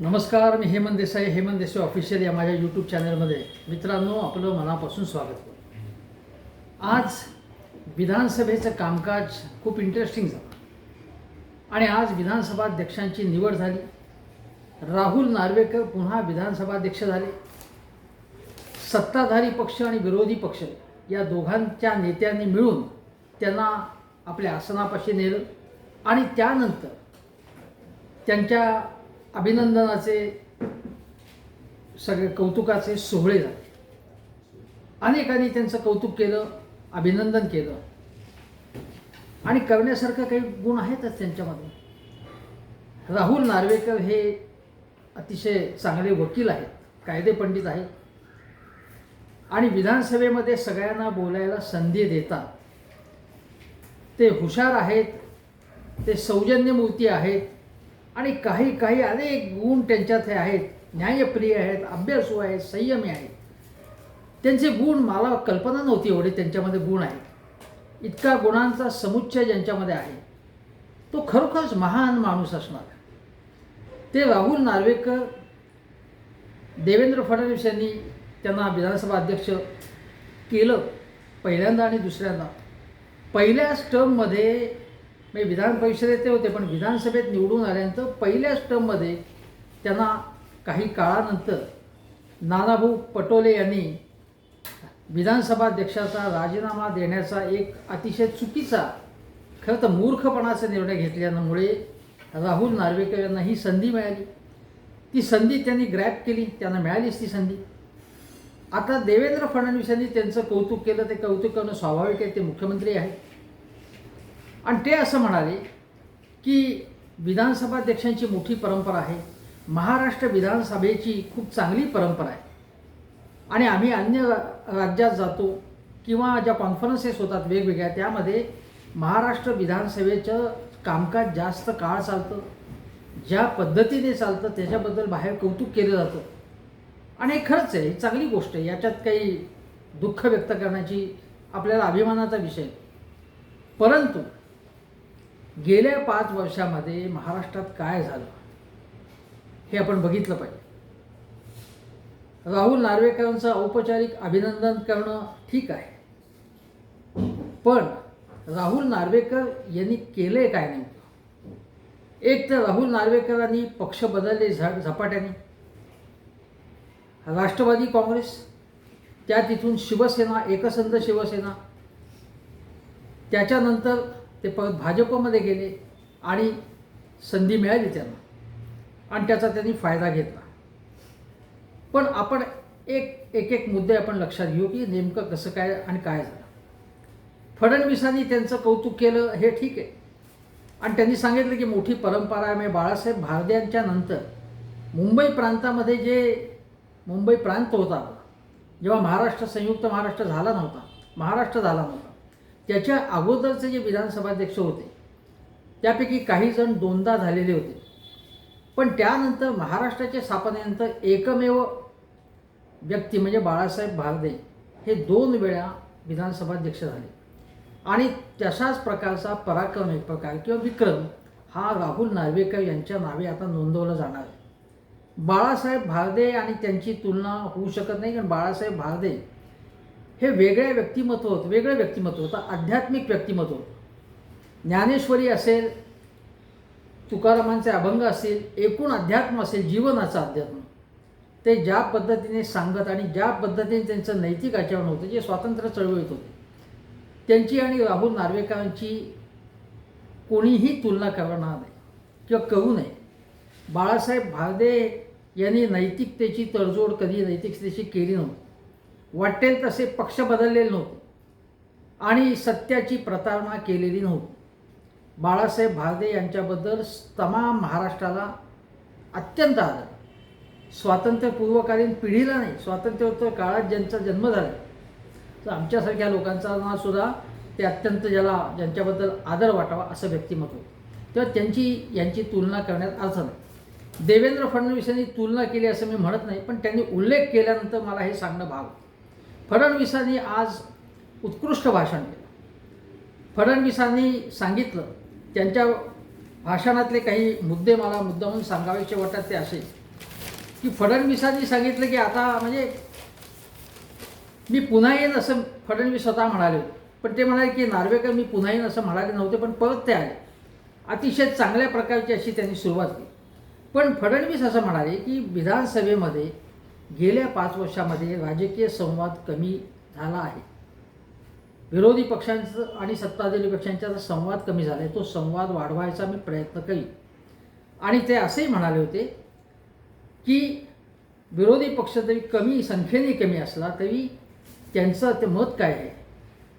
नमस्कार मी हेमंत देसाई हेमंत देसाई ऑफिशियल या माझ्या यूट्यूब चॅनलमध्ये मित्रांनो आपलं मनापासून स्वागत करतो. आज विधानसभेचं कामकाज खूप इंटरेस्टिंग झालं. आणि आज विधानसभा अध्यक्षांची निवड झाली. राहुल नार्वेकर पुन्हा विधानसभा अध्यक्ष झाले. सत्ताधारी पक्ष आणि विरोधी पक्ष या दोघांच्या नेत्यांनी मिळून त्यांना आपल्या आसनापाशी नेलं. आणि त्यानंतर त्यांच्या अभिनंदनाचे सगळे कौतुकाचे सोहळे झाले. अनेकांनी त्यांचं कौतुक केलं अभिनंदन केलं. आणि करण्यासारखं काही गुण आहेतच त्यांच्यामध्ये राहुल नार्वेकर हे अतिशय चांगले वकील आहेत कायदे पंडित आहेत. आणि विधानसभेमध्ये सगळ्यांना बोलायला संधी देतात. ते हुशार आहेत ते सौजन्यमूर्ती आहेत. आणि काही काही अनेक गुण त्यांच्यात हे आहेत. न्यायप्रिय आहेत अभ्यासू आहेत संयमी आहेत. त्यांचे गुण मला कल्पना नव्हती एवढे त्यांच्यामध्ये गुण आहेत. इतका गुणांचा समुच्चय ज्यांच्यामध्ये आहे तो खरोखरच महान माणूस असणार. ते राहुल नार्वेकर देवेंद्र फडणवीस यांनी त्यांना विधानसभा अध्यक्ष केलं पहिल्यांदा आणि दुसऱ्यांदा. पहिल्याच टर्ममध्ये म्हणजे विधान परिषदेत ते होते पण विधानसभेत निवडून आल्यानंतर पहिल्याच टर्ममध्ये त्यांना काही काळानंतर नानाभाऊ पटोले यांनी विधानसभाध्यक्षाचा राजीनामा देण्याचा एक अतिशय चुकीचा खरं तर मूर्खपणाचा निर्णय घेतल्यामुळे राहुल नार्वेकर यांना ही संधी मिळाली. ती संधी त्यांनी ग्रॅप केली त्यांना मिळालीच ती संधी. आता देवेंद्र फडणवीस यांनी त्यांचं कौतुक केलं ते कौतुक करणं स्वाभाविक आहे ते मुख्यमंत्री आहेत. आणि ते असं म्हणाले की विधानसभा अध्यक्षांची मोठी परंपरा आहे. महाराष्ट्र विधानसभेची खूप चांगली परंपरा आहे. आणि आम्ही अन्य राज्यात जातो किंवा ज्या कॉन्फरन्सेस होतात वेगवेगळ्या त्यामध्ये महाराष्ट्र विधानसभेचं कामकाज जास्त काळ चालतं. ज्या पद्धतीने चालतं त्याच्याबद्दल बाहेर कौतुक केलं जातं. आणि हे खरंच आहे चांगली गोष्ट आहे. याच्यात काही दुःख व्यक्त करण्याची आपल्याला अभिमानाचा विषय परंतु गेल्या पाच वर्षामध्ये महाराष्ट्रात काय झालं? हे आपण बघितलं पाहिजे. राहुल नार्वेकरांचं औपचारिक अभिनंदन करणं ठीक आहे. पण राहुल नार्वेकर यांनी केलं काय नेमकं? एक तर राहुल नार्वेकरांनी पक्ष बदलले झ झपाट्याने. राष्ट्रवादी काँग्रेस त्या तिथून शिवसेना एकसंध शिवसेना. त्याच्यानंतर ते परत भाजपमध्ये गेले आणि संधी मिळाली त्यांना. आणि त्याचा त्यांनी फायदा घेतला. पण आपण एक एक एक मुद्दे आपण लक्षात घेऊ की नेमकं कसं काय आणि काय झालं. फडणवीसांनी त्यांचं कौतुक केलं हे ठीक आहे. आणि त्यांनी सांगितलं की मोठी परंपरा आहे म्हणजे बाळासाहेब भारद्यांच्या नंतर मुंबई प्रांतामध्ये जे मुंबई प्रांत होता जेव्हा महाराष्ट्र संयुक्त महाराष्ट्र झाला नव्हता महाराष्ट्र झाला नव्हता. त्याच्या अगोदरचे जे विधानसभाध्यक्ष होते त्यापैकी काही जण दोनदा झालेले होते. पण त्यानंतर महाराष्ट्राच्या स्थापनेनंतर एकमेव व्यक्ती म्हणजे बाळासाहेब भारदे हे दोन वेळा विधानसभाध्यक्ष झाले. आणि तशाच प्रकारचा पराक्रम एक प्रकार किंवा विक्रम हा राहुल नार्वेकर यांच्या नावे आता नोंदवला जाणार आहे. बाळासाहेब भारदे आणि त्यांची तुलना होऊ शकत नाही कारण बाळासाहेब भारदे हे वेगळ्या व्यक्तिमत्व होतं वेगळं व्यक्तिमत्व होतं आध्यात्मिक व्यक्तिमत्व ज्ञानेश्वरी असेल तुकारामांचे अभंग असेल एकूण अध्यात्म असेल जीवनाचं अध्यात्म. ते ज्या पद्धतीने सांगत आणि ज्या पद्धतीने त्यांचं नैतिक आचरण होतं जे स्वातंत्र्य चळवळीत होते त्यांची आणि राहुल नार्वेकरांची कोणीही तुलना करणार नाही किंवा करू नये. बाळासाहेब भारदे यांनी नैतिकतेची तडजोड कधी नैतिकतेची केली नव्हती. वाटेल तसे पक्ष बदललेले नव्हते. आणि सत्याची प्रतारणा केलेली नव्हती. बाळासाहेब भारदे यांच्याबद्दल तमाम महाराष्ट्राला अत्यंत आदर. स्वातंत्र्यपूर्वकालीन पिढीला नाही स्वातंत्र्योत्तर काळात ज्यांचा जन्म झाला. तर आमच्यासारख्या लोकांचा सुद्धा ते अत्यंत ज्याला ज्यांच्याबद्दल आदर वाटावा असं व्यक्तिमत्व तेव्हा त्यांची यांची तुलना करण्यात अर्थ नाही. देवेंद्र फडणवीस यांनी तुलना केली असं मी म्हणत नाही पण त्यांनी उल्लेख केल्यानंतर मला हे सांगणं भाग फडणवीसांनी आज उत्कृष्ट भाषण केलं. फडणवीसांनी सांगितलं त्यांच्या भाषणातले काही मुद्दे मला मुद्दामून सांगावेचे वाटतात ते असे. की फडणवीसांनी सांगितलं की आता म्हणजे मी पुन्हा येईन असं फडणवीस स्वतः म्हणाले. पण ते म्हणाले की नार्वेकर मी पुन्हा येईन असं म्हणाले नव्हते पण परत ते आले. अतिशय चांगल्या प्रकारची अशी त्यांनी सुरुवात केली. पण फडणवीस असं म्हणाले की विधानसभेमध्ये गेल्या पाच वर्षामध्ये राजकीय संवाद कमी झाला आहे. विरोधी पक्षांचं आणि सत्ताधारी पक्षांचा संवाद कमी झाला आहे तो संवाद वाढवायचा मी प्रयत्न करीन. आणि ते असेही म्हणाले होते की विरोधी पक्ष जरी कमी संख्येने कमी असला तरी त्यांचं ते मत काय आहे?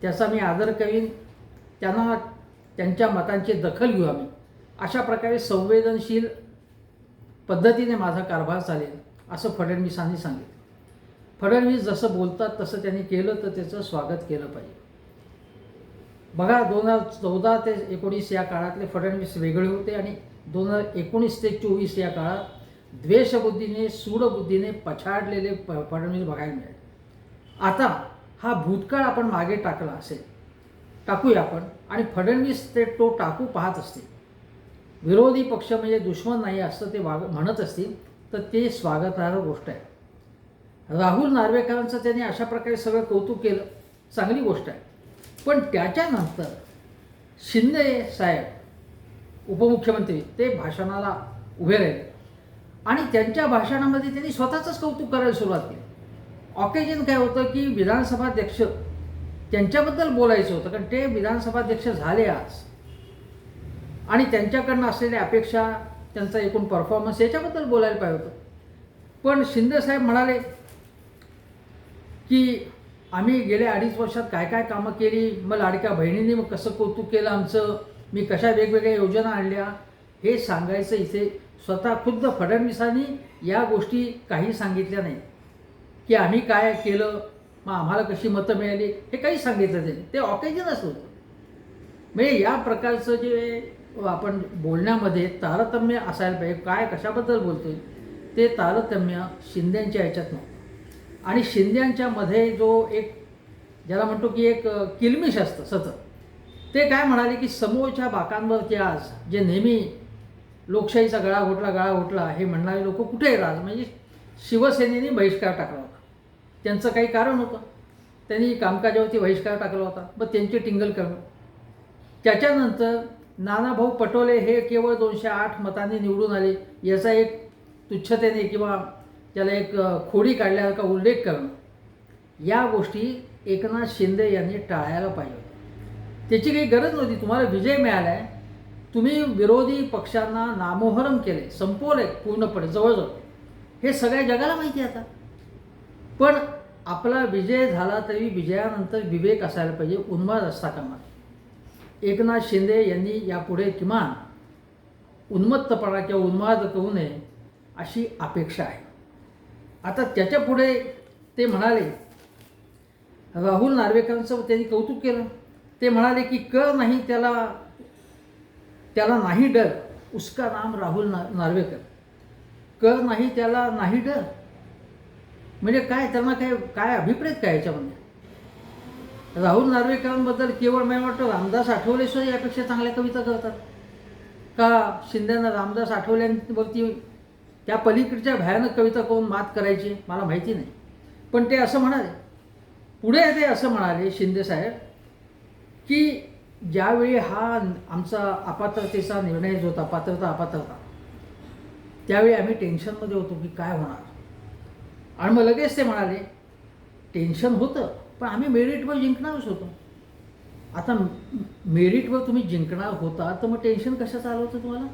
त्याचा मी आदर करीन. त्यांना त्यांच्या मतांची दखल घेऊ आम्ही. अशा प्रकारे संवेदनशील पद्धतीने माझा कारभार चालेल. असं फडणवीसांनी सांगितलं. फडणवीस जसं बोलतात तसं त्यांनी केलं तर त्याचं स्वागत केलं पाहिजे. बघा दोन हजार चौदा ते एकोणीस या काळातले फडणवीस वेगळे होते आणि दोन हजार एकोणीस ते चोवीस या काळात द्वेषबुद्धीने सूडबुद्धीने पछाडलेले प फडणवीस बघायला मिळेल. आता हा भूतकाळ आपण मागे टाकला असेल टाकूया आपण आणि फडणवीस ते तो टाकू पाहत असतील. विरोधी पक्ष म्हणजे दुश्मन नाही असं ते वाग म्हणत असतील तर ते स्वागतार्ह गोष्ट आहे. राहुल नार्वेकरांचं त्यांनी अशा प्रकारे सगळं कौतुक केलं चांगली गोष्ट आहे. पण त्याच्यानंतर शिंदे साहेब उपमुख्यमंत्री ते भाषणाला उभे राहिले. आणि त्यांच्या भाषणामध्ये त्यांनी स्वतःचंच कौतुक करायला सुरुवात केली. ऑकेजन काय होतं की विधानसभाध्यक्ष त्यांच्याबद्दल बोलायचं होतं कारण ते विधानसभाध्यक्ष झाले आज. आणि त्यांच्याकडनं असलेल्या अपेक्षा त्यांचा एकूण परफॉर्मन्स याच्याबद्दल बोलायला पाहिजे होतं. पण शिंदेसाहेब म्हणाले की आम्ही गेल्या अडीच वर्षात काय काय कामं केली मग लाडक्या बहिणींनी मग कसं कौतुक केलं आमचं मी कशा वेगवेगळ्या योजना आणल्या हे सांगायचं इथे स्वतः खुद्द फडणवीसांनी या गोष्टी काही सांगितल्या नाही. की आम्ही काय केलं मग आम्हाला कशी मतं मिळाली हे काही सांगितलं त्यांनी ते ऑकेजनच होतं. म्हणजे या प्रकारचं जे आपण बोलण्यामध्ये तारतम्य असायला पाहिजे. काय कशाबद्दल बोलतोय? ते तारतम्य शिंद्यांच्या ह्याच्यात नव्हतं. आणि शिंद्यांच्यामध्ये जो एक ज्याला म्हणतो की एक किलमिश असतं सतत. ते काय म्हणाले की समोरच्या बाकांवरती आज जे नेहमी लोकशाहीचा गळा घोटला गळा घोटला हे म्हणणारे लोक कुठे आहेत आज म्हणजे शिवसेनेने बहिष्कार टाकला होता. त्यांचं काही कारण होतं. त्यांनी कामकाजावरती बहिष्कार टाकला होता. मग त्यांची टिंगल करणं. त्याच्यानंतर नानाभाऊ पटोले हे केवळ दोनशे आठ मतांनी निवडून आले. याचा एक तुच्छतेने किंवा त्याला एक खोडी काढल्यासारखा उल्लेख करणं. या गोष्टी एकनाथ शिंदे यांनी टाळायला पाहिजे होत्या. त्याची काही गरज नव्हती. तुम्हाला विजय मिळाला आहे तुम्ही विरोधी पक्षांना नामोहरम केले. संपवले पूर्णपणे जवळजवळ. हे सगळ्या जगाला माहिती आहे आता. पण आपला विजय झाला तरी विजयानंतर विवेक असायला पाहिजे. उन्माद असता कामा एकनाथ शिंदे यांनी यापुढे किमान उन्मत्तपणा किंवा उन्माद करू नये अशी अपेक्षा आहे. आता त्याच्या पुढे ते म्हणाले राहुल नार्वेकरांचं त्यांनी कौतुक केलं. ते म्हणाले की कर नाही त्याला त्याला नाही डर उसका नाम राहुल ना नार्वेकर. कर नाही त्याला नाही डर. म्हणजे काय त्यांना काय काय अभिप्रेत काय याच्यामध्ये? राहुल नार्वेकरांबद्दल केवळ मला वाटतं रामदास आठवलेसुद्धा यापेक्षा चांगल्या कविता करतात का शिंदेनं रामदास आठवल्यांवरती त्या पलीकडच्या भयानक कविता करून मात करायची? मला माहिती नाही. पण ते असं म्हणाले. पुढे ते असं म्हणाले शिंदेसाहेब की ज्यावेळी हा आमचा अपात्रतेचा निर्णय जो होता पात्रता अपात्रता त्यावेळी आम्ही टेन्शनमध्ये होतो की काय होणार? आणि मग लगेच ते म्हणाले टेन्शन होतं. पण आम्ही मेरिटवर जिंकणारच होतो. आता मेरिटवर तुम्ही जिंकणार होता तर मग टेन्शन कशाचं आलं होतं तुम्हाला?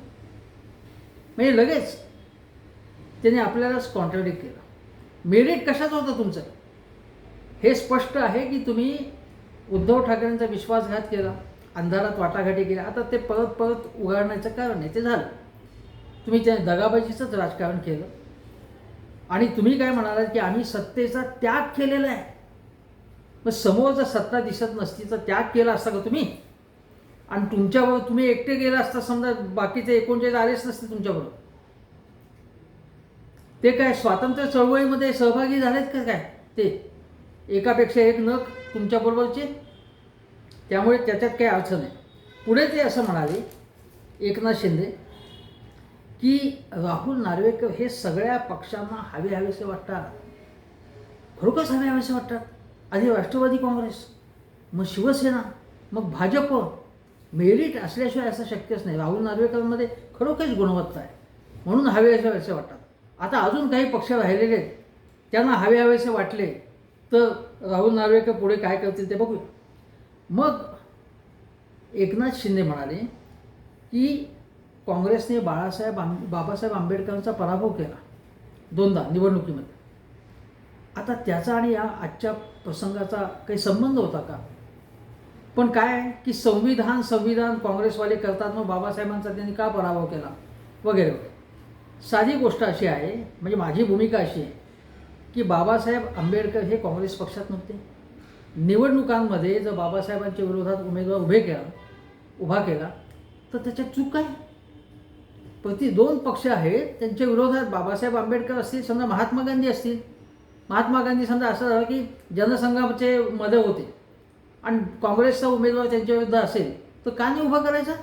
म्हणजे लगेच त्याने आपल्यालाच कॉन्ट्रॅडिक्ट केलं. मेरिट कशाचं होतं तुमचं? हे स्पष्ट आहे की तुम्ही उद्धव ठाकरेंचा विश्वासघात केला अंधारात वाटाघाटी केल्या. आता ते परत परत उघडण्याचं कारण आहे ते झालं. तुम्ही त्या दगाबाजीचंच राजकारण केलं. आणि तुम्ही काय म्हणालात की आम्ही सत्तेचा त्याग केलेला आहे? मग समोर जर सत्ता दिसत नसती तर त्याग केला असता का तुम्ही? आणि तुमच्याबरोबर तुम्ही एकटे गेला असता समजा बाकीचे एकोणचाळीस आलेच नसते तुमच्याबरोबर. ते काय स्वातंत्र्य चळवळीमध्ये सहभागी झालेत का काय? ते एकापेक्षा एक नग तुमच्याबरोबरचे? त्यामुळे त्याच्यात काही अडचण आहे पुढे ते असं म्हणाले एकनाथ शिंदे की राहुल नार्वेकर हे सगळ्या पक्षांना हवे हवेसे वाटतात. खरोखरच हवे हवेसे वाटतात? आधी राष्ट्रवादी काँग्रेस मग शिवसेना मग भाजप मेरिट असल्याशिवाय असं शक्यच नाही. राहुल नार्वेकरांमध्ये खरोखरच गुणवत्ता आहे. म्हणून हवे असे वाटतात. आता अजून काही पक्ष राहिलेले आहेत. त्यांना हवे हवेसे वाटले तर राहुल नार्वेकर पुढे काय करतील ते बघूया. मग एकनाथ शिंदे म्हणाले की काँग्रेसने बाळासाहेब आंब बाबासाहेब आंबेडकरांचा पराभव केला. दोनदा निवडणुकीमध्ये. आता त्याचा आणि या आजच्या प्रसंगाचा काही संबंध होता का? पण काय आहे की संविधान संविधान काँग्रेसवाले करतात मग बाबासाहेबांचा त्यांनी का पराभव केला? वगैरे वगैरे. साधी गोष्ट अशी आहे म्हणजे माझी भूमिका अशी आहे की बाबासाहेब आंबेडकर हे काँग्रेस पक्षात नव्हते. निवडणुकांमध्ये जर बाबासाहेबांच्या विरोधात उमेदवार उभे केला उभा केला तर त्याच्यात चूक काय? प्रति दोन पक्ष आहेत त्यांच्या विरोधात बाबासाहेब आंबेडकर असतील समजा महात्मा गांधी असतील. महात्मा गांधी समजा असं झालं की जनसंघाचे मध्ये होते. आणि काँग्रेसचा उमेदवार त्यांच्या विरुद्ध असेल तर का नाही उभा करायचा?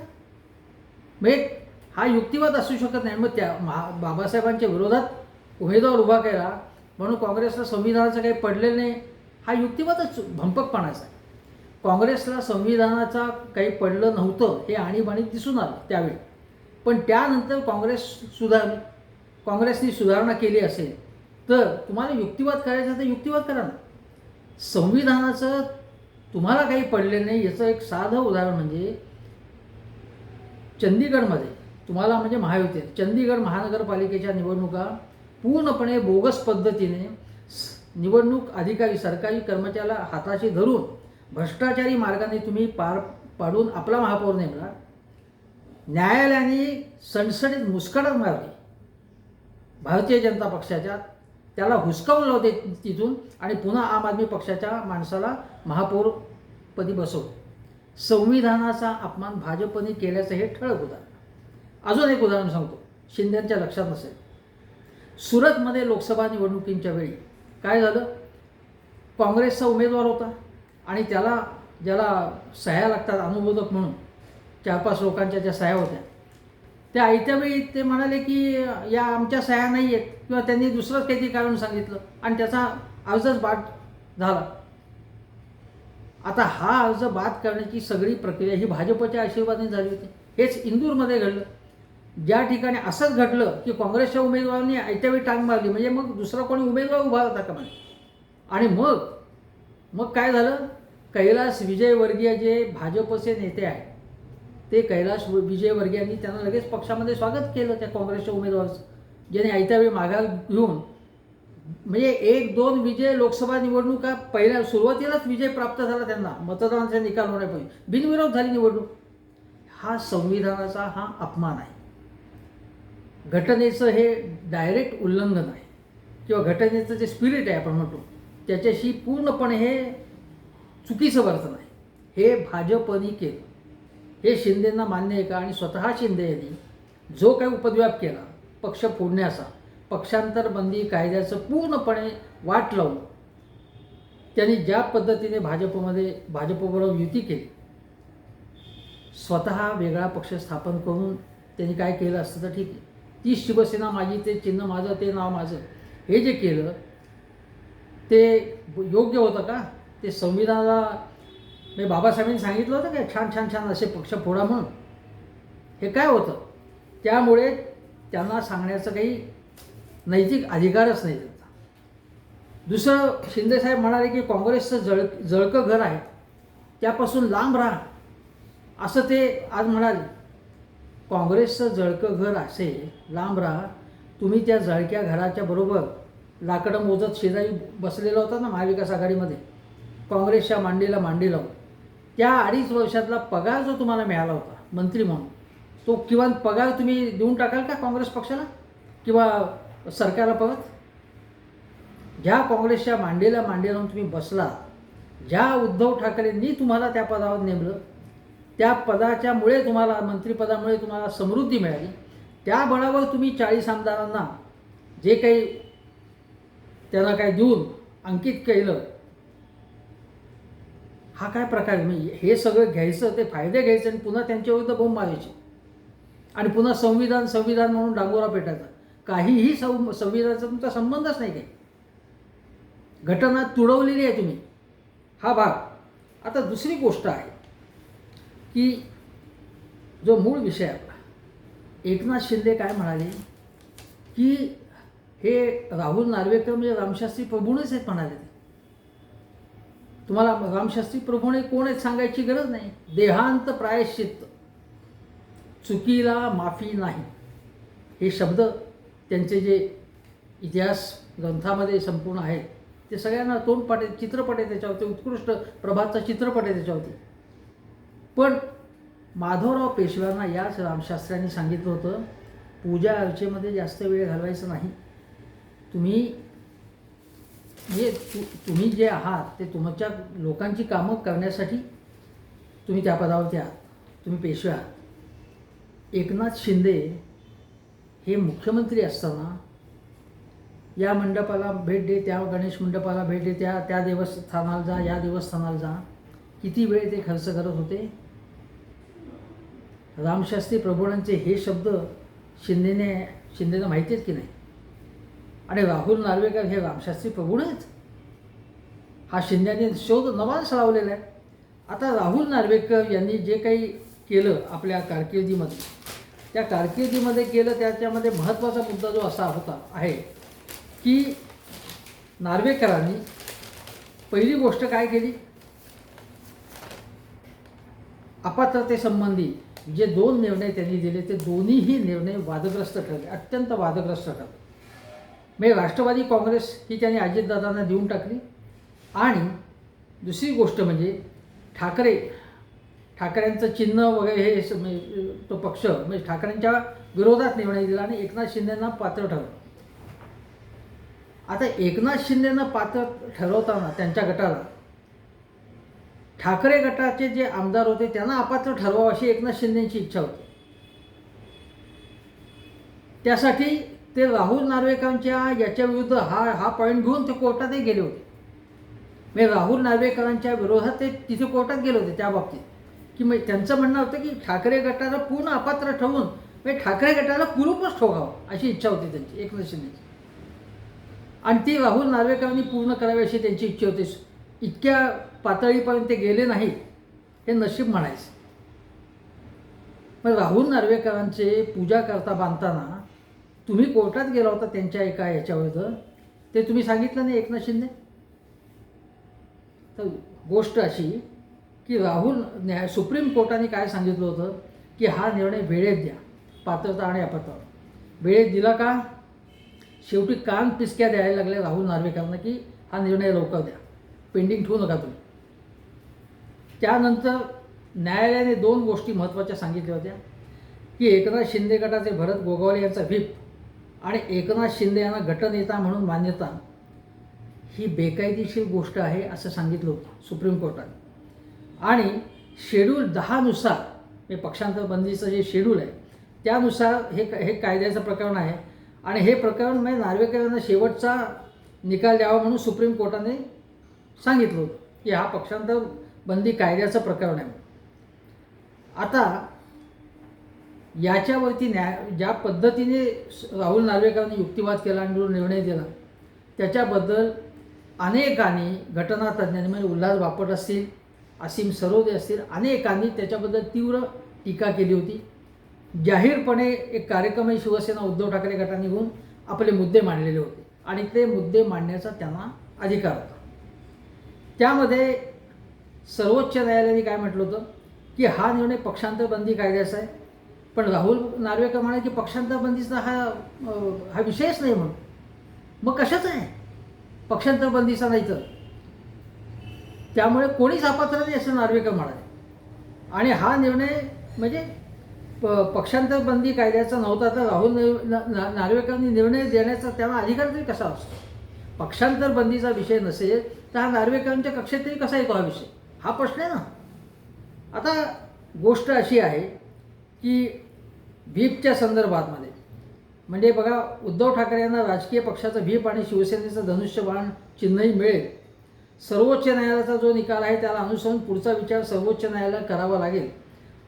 म्हणजे हा युक्तिवाद असू शकत नाही. मग त्या महा बाबासाहेबांच्या विरोधात उमेदवार उभा केला म्हणून काँग्रेसला संविधानाचं काही पडलेलं नाही. हा युक्तिवादच भंपकपणाचा आहे. काँग्रेसला संविधानाचा काही पडलं नव्हतं हे आणीबाणीत दिसून आलं त्यावेळी. पण त्यानंतर काँग्रेस सुधार काँग्रेसनी सुधारणा केली असेल तर तुम्हाला युक्तिवाद करायचा तर युक्तिवाद करा ना. संविधानाचं तुम्हाला काही पडले नाही. याचं एक साधं उदाहरण म्हणजे चंदीगडमध्ये तुम्हाला म्हणजे महायुती चंदीगड महानगरपालिकेच्या निवडणुका पूर्णपणे बोगस पद्धतीने निवडणूक अधिकारी सरकारी कर्मचाऱ्याला हाताशी धरून भ्रष्टाचारी मार्गाने तुम्ही पार पाडून आपला महापौर नेमला. न्यायालयाने सणसणीत मुस्कडत मारली. भारतीय जनता पक्षाच्या त्याला हुसकावून लावते तिथून आणि पुन्हा आम आदमी पक्षाच्या माणसाला महापौरपदी बसवतो. संविधानाचा अपमान भाजपने केल्याचं हे ठळक उदाहरण. अजून एक उदाहरण सांगतो. शिंदेच्या लक्षात नसेल. सुरतमध्ये लोकसभा निवडणुकींच्या वेळी काय झालं? काँग्रेसचा उमेदवार होता आणि त्याला ज्याला सह्या लागतात अनुमोदक म्हणून चार पाच लोकांच्या ज्या सह्या होत्या. त्या आयत्यावेळी ते म्हणाले की या आमच्या सह्या नाही आहेत किंवा त्यांनी दुसरंच काहीतरी कारण सांगितलं आणि त्याचा अर्जच बाद झाला. आता हा अर्ज बाद करण्याची सगळी प्रक्रिया ही भाजपच्या आशीर्वादाने झाली होती. हेच इंदूरमध्ये घडलं. ज्या ठिकाणी असंच घडलं की काँग्रेसच्या उमेदवारांनी आयत्यावेळी टांग मारली म्हणजे मग दुसरा कोणी उमेदवार उभा होता का म्हणजे आणि मग? मग काय झालं? कैलास विजयवर्गीय जे भाजपचे नेते आहेत ते कैलास विजयवर्गीयांनी त्यांना लगेच पक्षामध्ये स्वागत केलं त्या काँग्रेसच्या उमेदवाराचं. ज्याने आयत्या वेळी माघार घेऊन म्हणजे एक दोन विजय लोकसभा निवडणुका पहिल्या सुरुवातीलाच विजय प्राप्त झाला त्यांना मतदानाचा निकाल होण्यापूर्वी बिनविरोध झाली निवडणूक. हा संविधानाचा हा अपमान आहे. घटनेचं हे डायरेक्ट उल्लंघन आहे. किंवा घटनेचं जे स्पिरिट आहे आपण म्हणतो त्याच्याशी पूर्णपणे हे चुकीचं वर्तन आहे. हे भाजपने केलं. हे शिंदेंना मान्य आहे का? आणि स्वतः शिंदे यांनी जो काही उपद्व्याप केला पक्ष फोडण्याचा पक्षांतर बंदी कायद्याचं पूर्णपणे वाट लावून त्यांनी ज्या पद्धतीने भाजपमध्ये भाजपबरोबर युती केली स्वतः वेगळा पक्ष स्थापन करून त्यांनी काय केलं असतं तर ठीक आहे. ती शिवसेना माझी ते चिन्ह माझं ते नाव माझं हे जे केलं ते योग्य होतं का? ते संविधानाला म्हणजे बाबासाहेबांनी सांगितलं होतं का छान छान छान असे पक्ष फोडा म्हणून. हे काय होतं? त्यामुळे त्यांना सांगण्याचं काही नैतिक अधिकारच नाही त्यांचा. दुसरं शिंदेसाहेब म्हणाले की काँग्रेसचं जळ जळकं घर आहे त्यापासून लांब राहा. असं ते आज म्हणाले. काँग्रेसचं जळकं घर असे लांब राहा. तुम्ही त्या जळक्या घराच्या बरोबर लाकडं मोजत शेजारी बसलेला होता ना महाविकास आघाडीमध्ये? काँग्रेसच्या मांडीला मांडी लावून. त्या अडीच वर्षातला पगार जो तुम्हाला मिळाला होता मंत्री म्हणून तो किंवा पगार तुम्ही देऊन टाकाल का काँग्रेस पक्षाला? किंवा सरकारला परत? ज्या काँग्रेसच्या मांडीला मांडी लावून तुम्ही बसला ज्या उद्धव ठाकरेंनी तुम्हाला त्या पदावर नेमलं त्या पदाच्यामुळे तुम्हाला मंत्रिपदामुळे तुम्हाला समृद्धी मिळाली त्या बळावर तुम्ही चाळीस आमदारांना जे काही त्यांना काय देऊन अंकित केलं हा काय प्रकार आहे? म्हणजे हे सगळं घ्यायचं ते फायदे घ्यायचे आणि पुन्हा त्यांच्या विरुद्ध बोंब मारायचे. आणि पुन्हा संविधान संविधान म्हणून डांगोरा पेटायचा. काहीही सं संविधानाचा तुमचा संबंधच नाही काही. घटना तुडवलेली आहे तुम्ही. हा भाग. आता दुसरी गोष्ट आहे की जो मूळ विषय आपला. एकनाथ शिंदे काय म्हणाले? की हे राहुल नार्वेकर म्हणजे रामशास्त्री प्रभूनेच आहेत म्हणाले. ते. तुम्हाला रामशास्त्री प्रभूने कोण आहेत सांगायची गरज नाही. देहांत प्रायश्चित्त. चुकीला माफी नाही. हे शब्द त्यांचे जे इतिहास ग्रंथामध्ये संपूर्ण आहेत ते सगळ्यांना तोंडपाठ आहे चित्रपट आहे त्याच्यावरती उत्कृष्ट प्रभातचा चित्रपट आहे त्याच्यावरती. पण माधवराव पेशव्यांना याच रामशास्त्र्यांनी सांगितलं होतं पूजा अर्चेमध्ये जास्त वेळ घालवायचा नाही. तुम्ही जे तु तुम्ही जे आहात ते तुमच्या लोकांची कामं करण्यासाठी तुम्ही त्या पदावरती आहात. तुम्ही पेशवे आहात. एकनाथ शिंदे हे मुख्यमंत्री असताना या मंडपाला भेट दे त्या गणेश मंडपाला भेट दे त्या त्या देवस्थानाला जा या देवस्थानाला जा. किती वेळ ते खर्च करत होते? रामशास्त्री प्रभूणांचे हे शब्द शिंदेने शिंदेनं माहिती आहेत की नाही? आणि राहुल नार्वेकर हे रामशास्त्री प्रभूण आहेत. हा शिंद्याने शोध नवाच लावलेला आहे. आता राहुल नार्वेकर यांनी जे काही केलं आपल्या कारकिर्दीमध्ये. त्या कारकिर्दीमध्ये केलं त्याच्यामध्ये महत्त्वाचा मुद्दा जो असा होता आहे की नार्वेकरांनी पहिली गोष्ट काय केली? अपात्रतेसंबंधी जे दोन निर्णय त्यांनी दिले ते दोन्हीही निर्णय वादग्रस्त ठरले अत्यंत वादग्रस्त ठरले. म्हणजे राष्ट्रवादी काँग्रेस ही त्यांनी अजितदादांना देऊन टाकली. आणि दुसरी गोष्ट म्हणजे ठाकरे ठाकरेंचं चिन्ह वगैरे हे म्हणजे तो पक्ष म्हणजे ठाकरेंच्या विरोधात निर्णय दिला आणि एकनाथ शिंदेंना पात्र ठरवलं. आता एकनाथ शिंदेनं पात्र ठरवताना त्यांच्या गटाला ठाकरे गटाचे जे आमदार होते त्यांना अपात्र ठरवावं अशी एकनाथ शिंदेची इच्छा होती. त्यासाठी ते राहुल नार्वेकरांच्या याच्या विरुद्ध हा हा पॉईंट घेऊन ते कोर्टातही गेले होते. म्हणजे राहुल नार्वेकरांच्या विरोधात ते तिथे कोर्टात गेले होते त्या बाबतीत. की मग त्यांचं म्हणणं होतं की ठाकरे गटाला पूर्ण अपात्र ठेवून म्हणजे ठाकरे गटाला कुरूपच ठोकावं अशी इच्छा होती त्यांची एकनाथ शिंदेची. आणि ती राहुल नार्वेकरांनी पूर्ण करावी अशी त्यांची इच्छा होती. इतक्या पातळीपर्यंत ते गेले नाहीत हे नशीब म्हणायचं. पण राहुल नार्वेकरांचे पूजा करता बांधताना तुम्ही कोर्टात गेला होता त्यांच्या एका याच्यावर ते तुम्ही सांगितलं नाही एकनाथ शिंदे? तर गोष्ट अशी की राहुल न्याय सुप्रीम कोर्टाने काय सांगितलं होतं? की हा निर्णय वेळेत द्या पात्रता आणि अपात्रता वेळेत दिला का? शेवटी कान पिसक्या द्यायला लागल्या राहुल नार्वेकरांना की हा निर्णय लवकर द्या. पेंडिंग ठेवू नका तुम्ही. त्यानंतर न्यायालयाने दोन गोष्टी महत्त्वाच्या सांगितल्या होत्या. की एकनाथ शिंदे गटाचे भरत गोगावले यांचा व्हीप आणि एकनाथ शिंदे यांना गटनेता म्हणून मान्यता ही बेकायदेशीर गोष्ट आहे असं सांगितलं होतं सुप्रीम कोर्टाने. आणि शेड्यूल दहानुसार हे पक्षांतर बंदीचं जे शेड्यूल आहे त्यानुसार हे हे कायद्याचं प्रकरण आहे. आणि हे प्रकरण म्हणजे नार्वेकरांना शेवटचा निकाल द्यावा म्हणून सुप्रीम कोर्टाने सांगितलं होतं की हा पक्षांतर बंदी कायद्याचं प्रकरण आहे. आता याच्यावरती न्याय ज्या पद्धतीने राहुल नार्वेकरांनी युक्तिवाद केला आणि निर्णय दिला त्याच्याबद्दल अनेकांनी घटनातज्ञांनी म्हणजे उल्हास बापट असतील असीम सरोदे असतील अनेकांनी त्याच्याबद्दल तीव्र टीका केली होती. जाहीरपणे एक कार्यक्रमही शिवसेना उद्धव ठाकरे गटाने घेऊन आपले मुद्दे मांडलेले होते आणि ते मुद्दे मांडण्याचा त्यांना अधिकार होता. त्यामध्ये सर्वोच्च न्यायालयाने काय म्हटलं होतं? की हा निर्णय पक्षांतर बंदी कायद्याचा आहे. पण राहुल नार्वेकर म्हणाले की पक्षांतर बंदीचा हा हा विषयच नाही म्हणून. मग कशाचा आहे? पक्षांतर बंदीचा नाही तर. त्यामुळे कोणीच अपात्र नाही असं नार्वेकर म्हणाले. आणि हा निर्णय म्हणजे प पक्षांतर बंदी कायद्याचा नव्हता तर राहुल नार्वेकरांनी निर्णय देण्याचा त्यांना अधिकार तरी कसा असतो? पक्षांतर बंदीचा विषय नसेल तर हा नार्वेकरांच्या कक्षेत तरी कसा येतो हा विषय? हा प्रश्न आहे ना. आता गोष्ट अशी आहे की व्हीपच्या संदर्भातमध्ये म्हणजे बघा उद्धव ठाकरे यांना राजकीय पक्षाचं व्हीप आणि शिवसेनेचं धनुष्यबाण चिन्हही मिळेल. सर्वोच्च न्यायालयाचा जो निकाल आहे त्याला अनुसरून पुढचा विचार सर्वोच्च न्यायालयात करावा लागेल.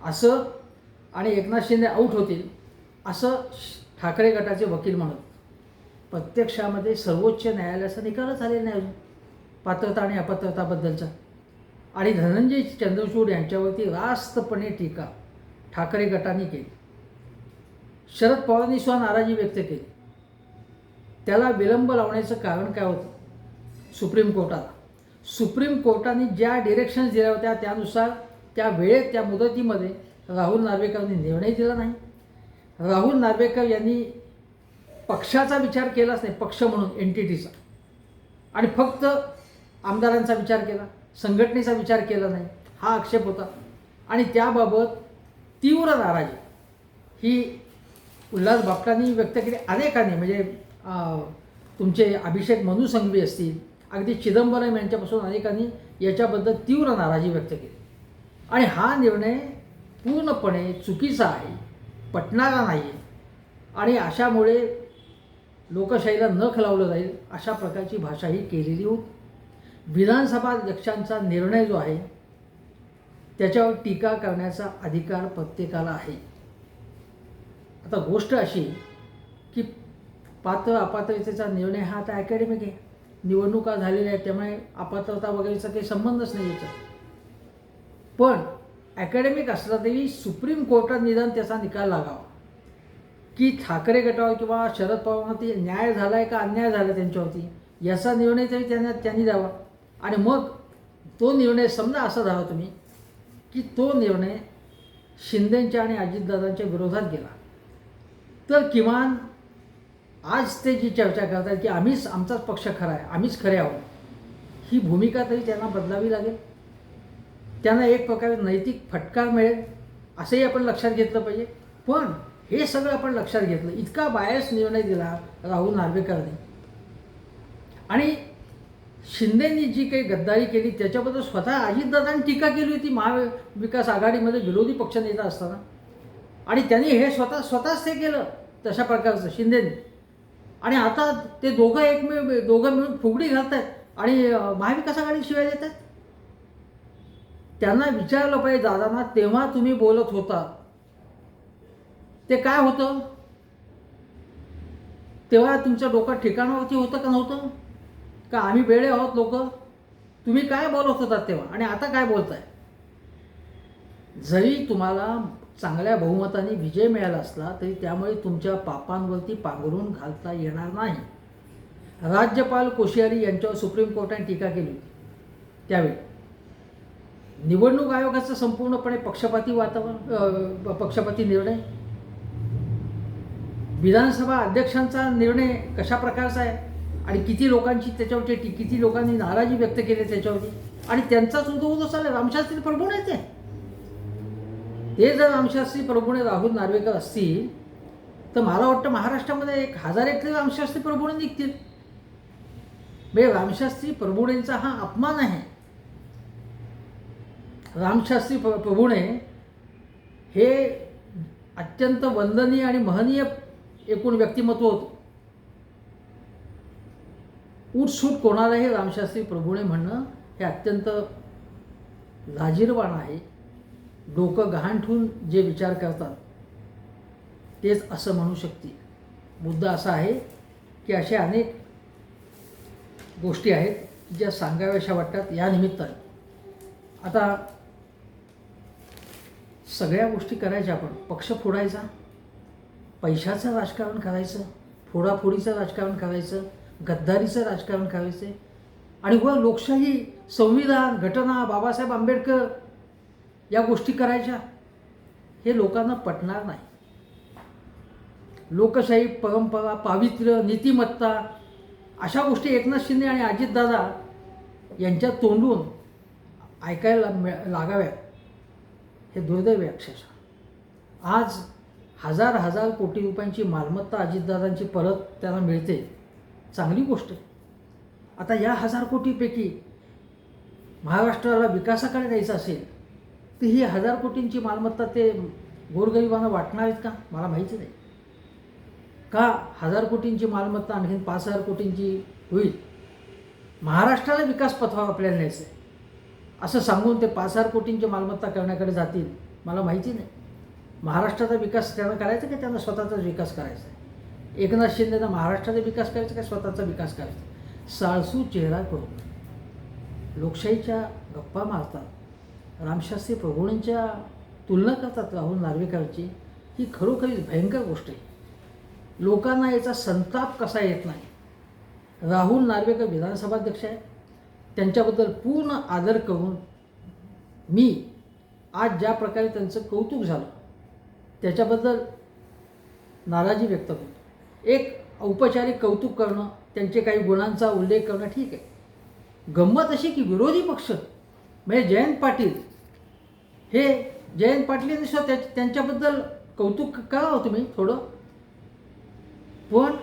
असं आणि एकनाथ शिंदे आऊट होतील असं श- ठाकरे गटाचे वकील म्हणत. प्रत्यक्षामध्ये सर्वोच्च न्यायालयाचा निकालच आलेला नाही अजून. पात्रता आणि अपात्रताबद्दलचा. आणि धनंजय चंद्रचूड यांच्यावरती रास्तपणे टीका ठाकरे गटाने केली. शरद पवारांनी सुद्धा नाराजी व्यक्त केली. त्याला विलंब लावण्याचं कारण काय होतं? सुप्रीम कोर्टाला. सुप्रीम कोर्टाने ज्या डिरेक्शन्स दिल्या होत्या त्यानुसार त्या वेळेत त्या मुदतीमध्ये राहुल नार्वेकरांनी निर्णय दिला नाही. राहुल नार्वेकर यांनी पक्षाचा विचार केलाच नाही पक्ष म्हणून एन टी टीचा आणि फक्त आमदारांचा विचार केला संघटनेचा विचार केला नाही हा आक्षेप होता. आणि त्याबाबत तीव्र नाराजी. ही उल्हास बापटांनी व्यक्त केली. अनेकांनी म्हणजे तुमचे अभिषेक मनु संघवी असतील अगदी चिदंबरम यांच्यापासून अनेकांनी याच्याबद्दल तीव्र नाराजी व्यक्त केली. आणि हा निर्णय पूर्णपणे चुकीचा आहे पटणारा नाही. आहे आणि अशामुळे लोकशाहीला नख लावलं जाईल अशा प्रकारची भाषा ही केलेली होती. विधानसभा अध्यक्षांचा निर्णय जो आहे त्याच्यावर टीका करण्याचा अधिकार प्रत्येकाला आहे. आता गोष्ट अशी की पात्र अपात्रतेचा निर्णय हा आता अकॅडमिक आहे. निवडणुका झालेल्या आहेत त्यामुळे अपात्रता वगैरेचा काही संबंधच नाही याचा पण ॲकॅडमिक असला तरी सुप्रीम कोर्टात निदान त्याचा निकाल लागावा. की ठाकरे गटावर किंवा शरद पवारांवरती न्याय झाला आहे का अन्याय झाला त्यांच्यावरती याचा निर्णय तरी त्यांना त्यांनी द्यावा. आणि मग तो निर्णय समजा असा द्यावा तुम्ही की तो निर्णय शिंदेंच्या आणि अजितदादांच्या विरोधात गेला. तर किमान आज ते जी चर्चा करतात की आम्हीच आमचाच पक्ष खरा आहे आम्हीच खरे आहोत ही भूमिका तरी त्यांना बदलावी लागेल. त्यांना एक प्रकारे नैतिक फटकार मिळेल असंही आपण लक्षात घेतलं पाहिजे. पण हे सगळं आपण लक्षात घेतलं इतका बायस निर्णय दिला राहुल नार्वेकरने. आणि शिंदेंनी जी काही गद्दारी केली त्याच्याबद्दल स्वतः अजितदादांनी टीका केली होती महाविकास आघाडीमध्ये विरोधी पक्षनेता असताना. आणि त्यांनी हे स्वतः स्वतःच ते केलं तशा प्रकारचं शिंदेने. आणि आता ते दोघं एकमेव दोघं मिळून फुगडी घालत आहेत आणि महाविकास आघाडी शिवाय देत आहेत त्यांना विचारलं पाहिजे दादांना तेव्हा तुम्ही बोलत होता. ते काय होतं? तेव्हा तुमच्या डोकं ठिकाणावरती होतं का नव्हतं? का आम्ही वेळे आहोत लोक? तुम्ही काय बोलत होतात तेव्हा? आणि आता काय बोलताय? जरी तुम्हाला चांगल्या बहुमताने विजय मिळाला असला तरी त्यामुळे तुमच्या पापांवरती पांघरून घालता येणार नाही. राज्यपाल कोश्यारी यांच्यावर सुप्रीम कोर्टाने टीका केली होती. त्यावेळी निवडणूक आयोगाचं संपूर्णपणे पक्षपाती वातावरण पक्षपाती निर्णय? विधानसभा अध्यक्षांचा निर्णय कशा प्रकारचा आहे? आणि किती लोकांची त्याच्यावरती किती लोकांनी नाराजी व्यक्त केली त्याच्यावरती? आणि त्यांचाच उदो उदो चालला रामशास्त्री प्रभूणे ते ते जर रामशास्त्री प्रभूणे राहुल नार्वेकर असतील तर मला वाटतं महाराष्ट्रामध्ये एक हजार एकले रामशास्त्री प्रभूणे निघतील. म्हणजे रामशास्त्री प्रभुणेंचा हा अपमान आहे. रामशास्त्री प्र प्रभुणे हे अत्यंत वंदनीय आणि महनीय एकूण व्यक्तिमत्व होतं. उठसूट कोणालाही रामशास्त्री प्रभुणे म्हणणं हे अत्यंत लाजीरवाण आहे. डोकं गहाण ठेवून जे विचार करतात तेच असं म्हणू शकते. मुद्दा असा आहे की अशा अनेक गोष्टी आहेत ज्या सांगाव्याशा वाटतात या निमित्ताने. आता सगळ्या गोष्टी करायच्या आपण. पक्ष फोडायचा पैशाचं राजकारण करायचं फोडाफोडीचं राजकारण करायचं गद्दारीचं राजकारण करायचं आणि व लोकशाही संविधान घटना बाबासाहेब आंबेडकर या गोष्टी करायच्या? हे लोकांना पटणार नाही. लोकशाही परंपरा पावित्र्य नीतिमत्ता अशा गोष्टी एकनाथ शिंदे आणि अजितदादा यांच्या तोंडून ऐकायला मिळ लागाव्यात. हे दुर्दैव आहे अक्षरशः. आज हजार हजार कोटी रुपयांची मालमत्ता अजितदादांची परत त्यांना मिळते. चांगली गोष्ट आहे. आता या हजार कोटीपैकी महाराष्ट्राला विकासाकडे जायचं असेल तर ही हजार कोटींची मालमत्ता ते गोरगरिबांना वाटणार आहेत का? मला माहिती नाही. का हजार कोटींची मालमत्ता आणखीन पाच हजार कोटींची होईल? महाराष्ट्राला विकास पथावर आपल्याला न्यायचं आहे असं सांगून ते पाच हजार कोटींची मालमत्ता करण्याकडे जातील मला माहिती नाही. महाराष्ट्राचा विकास त्यांना करायचा की त्यांना स्वतःचाच विकास करायचा? आहे एकनाथ शिंदेनं महाराष्ट्राचा विकास करायचा का स्वतःचा विकास करायचा? साळसू चेहरा करून लोकशाहीच्या गप्पा मारतात. रामशास्त्री प्रभूंच्या तुलना करतात राहुल नार्वेकरची ही खरोखरीच भयंकर गोष्ट आहे. लोकांना याचा संताप कसा येत नाही? राहुल नार्वेकर विधानसभाध्यक्ष आहे त्यांच्याबद्दल पूर्ण आदर करून मी आज ज्या प्रकारे त्यांचं कौतुक झालं त्याच्याबद्दल नाराजी व्यक्त करतो. एक औपचारिक कौतुक करणं त्यांचे काही गुणांचा उल्लेख करणं ठीक आहे. गंमत अशी की विरोधी पक्ष म्हणजे जयंत पाटील. हे जयंत पाटील त्या त्यांच्याबद्दल कौतुक करावं हो तुम्ही थोडं. पण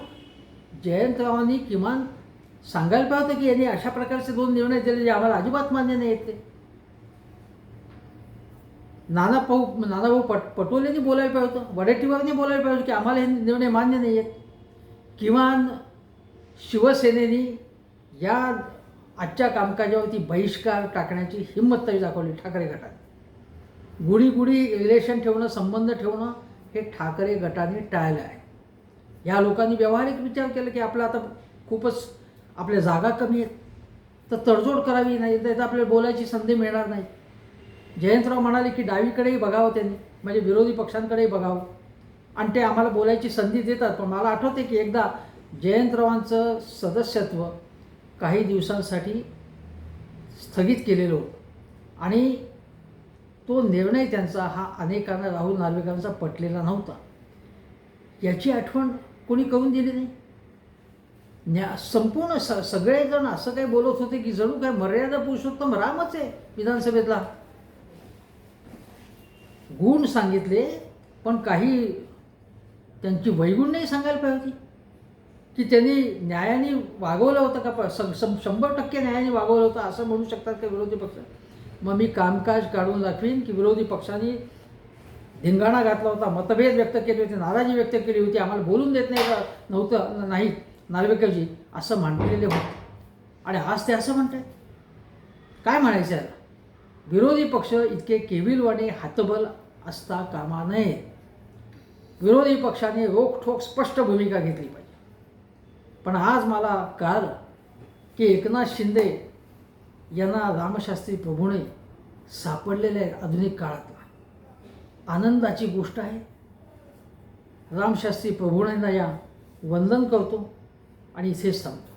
जयंतरावांनी किमान सांगायला पाहिजे होतं की यांनी अशा प्रकारचे दोन निर्णय दिले जे आम्हाला अजिबात मान्य नाही आहेत ते. नाना भाऊ नानाभाऊ पट पटोलेंनी बोलायला पाहिजे होतं वडेट्टीवारनी बोलायला पाहिजे की आम्हाला हे निर्णय मान्य नाही आहेत. किमान शिवसेनेनी या आजच्या कामकाजावरती बहिष्कार टाकण्याची हिंमत तरी दाखवली ठाकरे गटाने. गुढी गुढी रिलेशन ठेवणं संबंध ठेवणं हे ठाकरे गटाने टाळलं आहे. या लोकांनी व्यावहारिक विचार केला की आपलं आता खूपच आपल्या जागा कमी आहेत. तर तडजोड करावी नाही तर आपल्याला बोलायची संधी मिळणार नाही. जयंतराव म्हणाले की डावीकडेही बघावं त्यांनी म्हणजे विरोधी पक्षांकडेही बघावं. आणि ते आम्हाला बोलायची संधी देतात पण मला आठवते की एकदा जयंतरावांचं सदस्यत्व काही दिवसांसाठी स्थगित केलेलं. होतं आणि तो निर्णय त्यांचा हा अनेकांना राहुल नार्वेकरांचा पटलेला नव्हता. याची आठवण कोणी करून दिली नाही? न्या संपूर्ण स सगळेजण असं काही बोलत होते की जणू काय मर्यादा पुरुषोत्तम रामच आहे विधानसभेतला. गुण सांगितले पण काही त्यांची वैगुण नाही सांगायला पाहिजे होती. की त्यांनी न्यायाने वागवलं होतं का? प- सं- शंभर टक्के न्यायाने वागवलं होतं असं म्हणू शकतात का विरोधी पक्ष? मग मी कामकाज काढून दाखवीन की विरोधी पक्षांनी धिंगाणा घातला होता मतभेद व्यक्त केले होते नाराजी व्यक्त केली होती आम्हाला बोलून देत नाही नव्हतं नाहीत नार्वेकरजी असं म्हटलेले होते. आणि आज ते असं म्हणतात काय म्हणायचं याला? विरोधी पक्ष इतके केविलवाणे हातबल असता कामा नये. विरोधी पक्षाने रोखठोक स्पष्ट भूमिका घेतली पाहिजे. पण आज मला कळालं की एकनाथ शिंदे यांना रामशास्त्री प्रभूने सापडलेले आहेत आधुनिक काळातला. आनंदाची गोष्ट आहे. रामशास्त्री प्रभूणेंना या वंदन करतो आणि इथेच थांबतो.